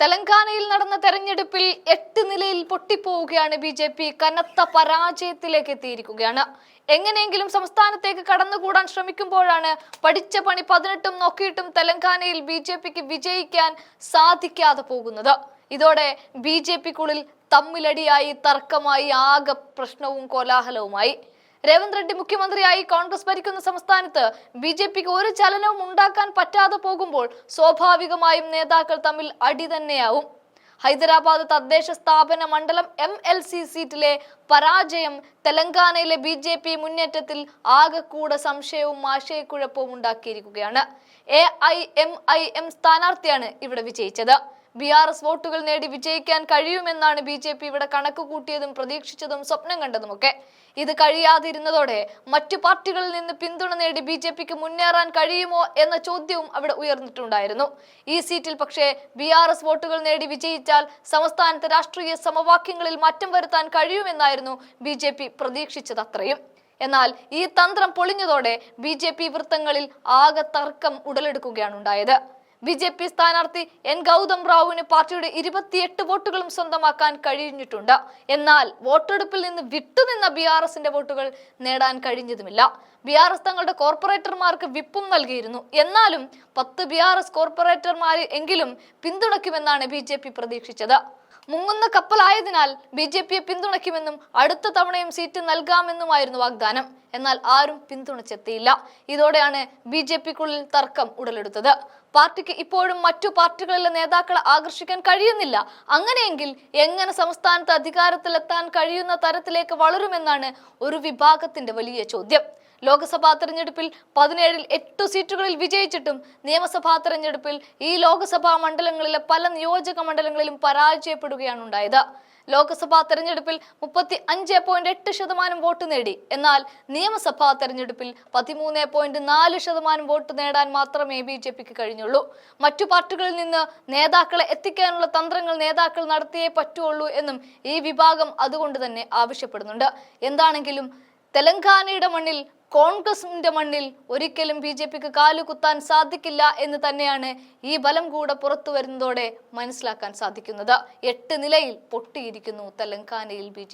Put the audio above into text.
തെലങ്കാനയിൽ നടന്ന തെരഞ്ഞെടുപ്പിൽ എട്ട് നിലയിൽ പൊട്ടിപ്പോവുകയാണ് ബി ജെ പി. കനത്ത പരാജയത്തിലേക്ക് എത്തിയിരിക്കുകയാണ്. എങ്ങനെയെങ്കിലും സംസ്ഥാനത്തേക്ക് കടന്നുകൂടാൻ ശ്രമിക്കുമ്പോഴാണ് പഠിച്ച പണി പതിനെട്ടും നോക്കിയിട്ടും തെലങ്കാനയിൽ ബി ജെ പിക്ക് വിജയിക്കാൻ സാധിക്കാതെ പോകുന്നത്. ഇതോടെ ബി ജെ പിക്കുള്ളിൽ തമ്മിലടിയായി തർക്കമായി ആകെ പ്രശ്നവും കോലാഹലവുമായി. രേവന്ത് റെഡ്ഡി മുഖ്യമന്ത്രിയായി കോൺഗ്രസ് ഭരിക്കുന്ന സംസ്ഥാനത്ത് ബി ജെ പിക്ക് ഒരു ചലനവും ഉണ്ടാക്കാൻ പറ്റാതെ പോകുമ്പോൾ സ്വാഭാവികമായും നേതാക്കൾ തമ്മിൽ അടി തന്നെയാവും. ഹൈദരാബാദ് തദ്ദേശ സ്ഥാപന മണ്ഡലം എം എൽ സി സീറ്റിലെ പരാജയം തെലങ്കാനയിലെ ബി ജെ പി മുന്നേറ്റത്തിൽ ആകെക്കൂടെ സംശയവും ആശയക്കുഴപ്പവും ഉണ്ടാക്കിയിരിക്കുകയാണ്. A I M I M സ്ഥാനാർത്ഥിയാണ് ഇവിടെ വിജയിച്ചത്. ബി ആർ എസ് വോട്ടുകൾ നേടി വിജയിക്കാൻ കഴിയുമെന്നാണ് ബി ജെ പി ഇവിടെ കണക്ക് കൂട്ടിയതും പ്രതീക്ഷിച്ചതും സ്വപ്നം കണ്ടതുമൊക്കെ. ഇത് കഴിയാതിരുന്നതോടെ മറ്റു പാർട്ടികളിൽ നിന്ന് പിന്തുണ നേടി ബി ജെ പിക്ക് മുന്നേറാൻ കഴിയുമോ എന്ന ചോദ്യവും അവിടെ ഉയർന്നിട്ടുണ്ടായിരുന്നു. ഈ സീറ്റിൽ പക്ഷേ ബി ആർ എസ് വോട്ടുകൾ നേടി വിജയിച്ചാൽ സംസ്ഥാനത്തെ രാഷ്ട്രീയ സമവാക്യങ്ങളിൽ മാറ്റം വരുത്താൻ കഴിയുമെന്നായിരുന്നു ബി ജെ പി എന്നാൽ ഈ തന്ത്രം പൊളിഞ്ഞതോടെ ബി ജെ പി വൃത്തങ്ങളിൽ ആകെ തർക്കം ഉടലെടുക്കുകയാണ് ഉണ്ടായത്. ബി ജെ പി സ്ഥാനാർത്ഥി എൻ ഗൗതം റാവുവിന് പാർട്ടിയുടെ ഇരുപത്തിയെട്ട് വോട്ടുകളും സ്വന്തമാക്കാൻ കഴിഞ്ഞിട്ടുണ്ട്. എന്നാൽ വോട്ടെടുപ്പിൽ നിന്ന് വിട്ടുനിന്ന ബി ആർ എസിന്റെ വോട്ടുകൾ നേടാൻ കഴിഞ്ഞതുമില്ല. ബി ആർ എസ് തങ്ങളുടെ കോർപ്പറേറ്റർമാർക്ക് വിപ്പും നൽകിയിരുന്നു. എന്നാലും പത്ത് ബി ആർ എസ് കോർപ്പറേറ്റർമാരെ എങ്കിലും പിന്തുണയ്ക്കുമെന്നാണ് ബി ജെ പി പ്രതീക്ഷിച്ചത്. മുങ്ങുന്ന കപ്പലായതിനാൽ ബി ജെ പിയെ പിന്തുണയ്ക്കുമെന്നും അടുത്ത തവണയും സീറ്റ് നൽകാമെന്നുമായിരുന്നു വാഗ്ദാനം. എന്നാൽ ആരും പിന്തുണച്ചെത്തിയില്ല. ഇതോടെയാണ് ബി ജെ പിക്കുള്ളിൽ തർക്കം ഉടലെടുത്തത്. പാർട്ടിക്ക് ഇപ്പോഴും മറ്റു പാർട്ടികളിലെ നേതാക്കളെ ആകർഷിക്കാൻ കഴിയുന്നില്ല. അങ്ങനെയെങ്കിൽ എങ്ങനെ സംസ്ഥാനത്ത് അധികാരത്തിലെത്താൻ കഴിയുന്ന തരത്തിലേക്ക് വളരുമെന്നാണ് ഒരു വിഭാഗത്തിന്റെ വലിയ ചോദ്യം. ലോക്സഭാ തെരഞ്ഞെടുപ്പിൽ പതിനേഴിൽ എട്ടു സീറ്റുകളിൽ വിജയിച്ചിട്ടും നിയമസഭാ തെരഞ്ഞെടുപ്പിൽ ഈ ലോക്സഭാ മണ്ഡലങ്ങളിലെ പല നിയോജക മണ്ഡലങ്ങളിലും പരാജയപ്പെടുകയാണ് ഉണ്ടായത്. ലോക്സഭാ തെരഞ്ഞെടുപ്പിൽ മുപ്പത്തി അഞ്ച് പോയിന്റ് എട്ട് ശതമാനം വോട്ട് നേടി. എന്നാൽ നിയമസഭാ തെരഞ്ഞെടുപ്പിൽ പതിമൂന്ന് പോയിന്റ് നാല് ശതമാനം വോട്ട് നേടാൻ മാത്രമേ ബി ജെ പിക്ക് കഴിഞ്ഞുള്ളൂ. മറ്റു പാർട്ടികളിൽ നിന്ന് നേതാക്കളെ എത്തിക്കാനുള്ള തന്ത്രങ്ങൾ നേതാക്കൾ നടത്തിയേ പറ്റുള്ളൂ എന്നും ഈ വിഭാഗം അതുകൊണ്ട് തന്നെ ആവശ്യപ്പെടുന്നുണ്ട്. എന്താണെങ്കിലും തെലങ്കാനയുടെ മണ്ണിൽ കോൺഗ്രസിന്റെ മണ്ണിൽ ഒരിക്കലും ബി ജെ പിക്ക് കാലുകുത്താൻ സാധിക്കില്ല എന്ന് തന്നെയാണ് ഈ ബലം കൂടെ പുറത്തു വരുന്നതോടെ മനസ്സിലാക്കാൻ സാധിക്കുന്നത്. എട്ട് നിലയിൽ പൊട്ടിയിരിക്കുന്നു തെലങ്കാനയിൽ ബി